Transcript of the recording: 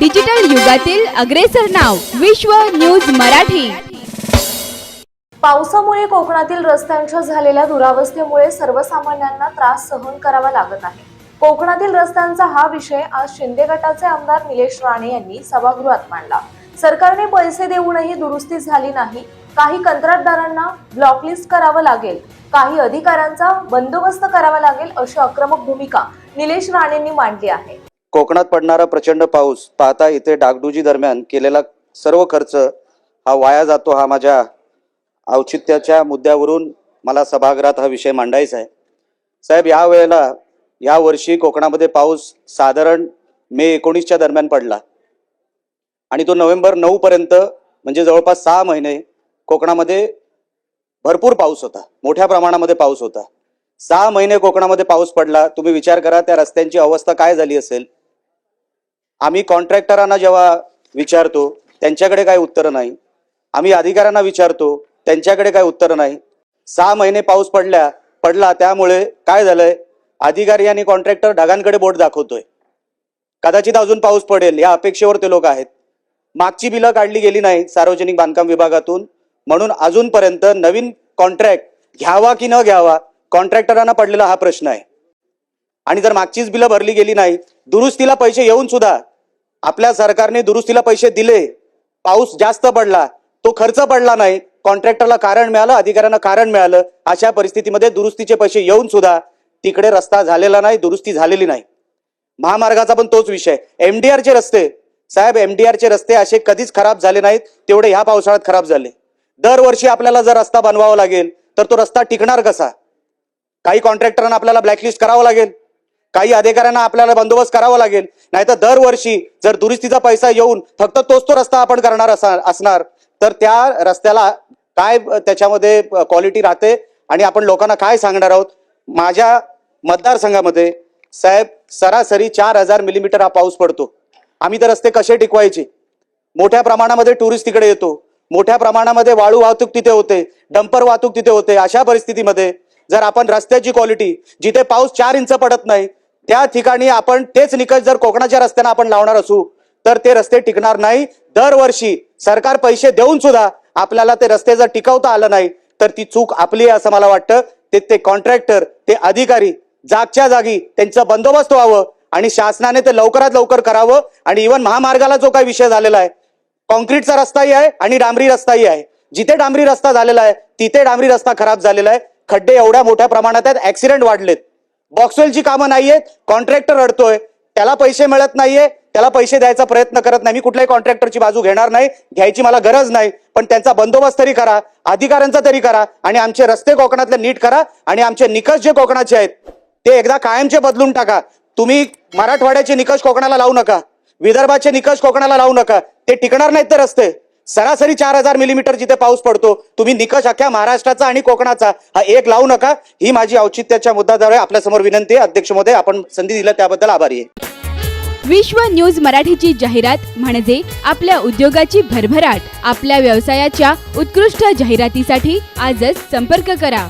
Digital युगातील अग्रेसर नाव विश्व न्यूज मराठी. पावसामुळे कोकणातील रस्त्यांच्या झालेल्या दुरावस्थेमुळे सर्वसामान्यांना त्रास सहन करावा लागत आहे. कोकणातील रस्त्यांचा हा विषय आज शिंदे गटाचे आमदार निलेश राणे यांनी सभागृहात मांडला. सरकारने पैसे देऊनही दुरुस्ती झाली नाही. काही कंत्राटदारांना ब्लॉकलिस्ट करावं लागेल. काही अधिकाऱ्यांचा बंदोबस्त करावा लागेल अशी आक्रमक भूमिका निलेश राणेंनी मांडली आहे. कोकणात पडणारा प्रचंड पाऊस पाहता इथे डागडुजी दरम्यान केलेला सर्व खर्च हा वाया जातो हा माझ्या औचित्याच्या मुद्द्यावरून मला सभागृहात हा विषय मांडायचा आहे. साहेब या वेळेला या वर्षी कोकणामध्ये पाऊस साधारण मे एकोणीसच्या दरम्यान पडला. आणि तो नोव्हेंबर नऊ पर्यंत म्हणजे जवळपास सहा महिने कोकणामध्ये भरपूर पाऊस होता. मोठ्या प्रमाणामध्ये पाऊस होता. सहा महिने कोकणामध्ये पाऊस पडला. तुम्ही विचार करा त्या रस्त्यांची अवस्था काय झाली असेल? आम्ही कॉन्ट्रॅक्टरांना जेव्हा विचारतो त्यांच्याकडे काय उत्तरं नाही. आम्ही अधिकाऱ्यांना विचारतो त्यांच्याकडे काय उत्तरं नाही. सहा महिने पाऊस पडल्या पडला त्यामुळे काय झालंय? अधिकारी आणि कॉन्ट्रॅक्टर ढगांकडे बोट दाखवतोय. कदाचित अजून पाऊस पडेल या अपेक्षेवर ते लोक आहेत. मागची बिलं काढली गेली नाही सार्वजनिक बांधकाम विभागातून. म्हणून अजूनपर्यंत नवीन कॉन्ट्रॅक्ट घ्यावा की न घ्यावा कॉन्ट्रॅक्टरांना पडलेला हा प्रश्न आहे. आणि जर मागचीच बिलं भरली गेली नाही दुरुस्तीला पैसे येऊन सुद्धा आपल्या सरकारने दुरुस्तीला पैसे दिले पाऊस जास्त पडला तो खर्च पडला नाही कॉन्ट्रॅक्टरला कारण मिळालं अधिकाऱ्यांना कारण मिळालं अशा परिस्थितीमध्ये दुरुस्तीचे पैसे येऊन सुद्धा तिकडे रस्ता झालेला नाही दुरुस्ती झालेली नाही. महामार्गाचा पण तोच विषय एमडीआरचे रस्ते साहेब एमडीआरचे रस्ते असे कधीच खराब झाले नाहीत तेवढे ह्या पावसाळ्यात खराब झाले. दरवर्षी आपल्याला जर रस्ता बनवावा लागेल तर तो रस्ता टिकणार कसा? काही कॉन्ट्रॅक्टरांना आपल्याला ब्लॅकलिस्ट करावं लागेल. काही अधिकाऱ्यांना आपल्याला बंदोबस्त करावा लागेल. नाहीतर दरवर्षी जर दुरुस्तीचा पैसा येऊन फक्त तोच तो रस्ता आपण करणार असा- असणार तर त्या रस्त्याला काय त्याच्यामध्ये क्वालिटी राहते आणि आपण लोकांना काय सांगणार आहोत? माझ्या मतदारसंघामध्ये साहेब सरासरी चार हजार मिलीमीटर हा पाऊस पडतो. आम्ही तर रस्ते कसे टिकवायचे? मोठ्या प्रमाणामध्ये टुरिस्ट तिकडे येतो. मोठ्या प्रमाणामध्ये वाळू वाहतूक तिथे होते डंपर वाहतूक तिथे होते. अशा परिस्थितीमध्ये जर आपण रस्त्याची क्वालिटी जिथे पाऊस चार इंच पडत नाही त्या ठिकाणी आपण तेच निकष जर कोकणाच्या रस्त्यानं आपण लावणार असू तर ते रस्ते टिकणार नाही. दरवर्षी सरकार पैसे देऊन सुद्धा आपल्याला ते रस्ते जर टिकवता आलं नाही तर ती चूक आपली आहे असं मला वाटतं. ते ते कॉन्ट्रॅक्टर ते अधिकारी जागच्या जागी त्यांचा बंदोबस्त व्हावं आणि शासनाने ते लवकरात लवकर करावं. आणि इव्हन महामार्गाला जो काही विषय झालेला आहे कॉन्क्रीटचा रस्ताही आहे आणि डांबरी रस्ताही आहे. जिथे डांबरी रस्ता झालेला आहे तिथे डांबरी रस्ता खराब झालेला आहे. खड्डे एवढ्या मोठ्या प्रमाणात आहेत ऍक्सिडेंट वाढलेत. बॉक्सवेलची कामं नाहीयेत कॉन्ट्रॅक्टर अडतोय त्याला पैसे मिळत नाहीये त्याला पैसे द्यायचा प्रयत्न करत नाही. मी कुठल्याही कॉन्ट्रॅक्टरची बाजू घेणार नाही घ्यायची मला गरज नाही पण त्यांचा बंदोबस्त तरी करा अधिकाऱ्यांचा तरी करा आणि आमचे रस्ते कोकणातले नीट करा आणि आमचे निकष जे कोकणाचे आहेत ते एकदा कायमचे बदलून टाका. तुम्ही मराठवाड्याचे निकष कोकणाला लावू नका विदर्भाचे निकष कोकणाला लावू नका ते टिकणार नाहीत ते रस्ते. सरासरी चार हजार मिलीमीटर जिथे पाऊस पडतो तुम्ही निकष अख्ख्या महाराष्ट्राचा आणि कोकणाचा हा एक लावू नका. ही माझी औचित्याच्या मुद्द्याद्वारे आपल्यासमोर विनंती आहे. अध्यक्ष महोदय आपण संधी दिल्या त्याबद्दल आभारी आहे. विश्व न्यूज मराठीची जाहिरात म्हणजे आपल्या उद्योगाची भरभराट. आपल्या व्यवसायाच्या उत्कृष्ट जाहिरातीसाठी आजच संपर्क करा.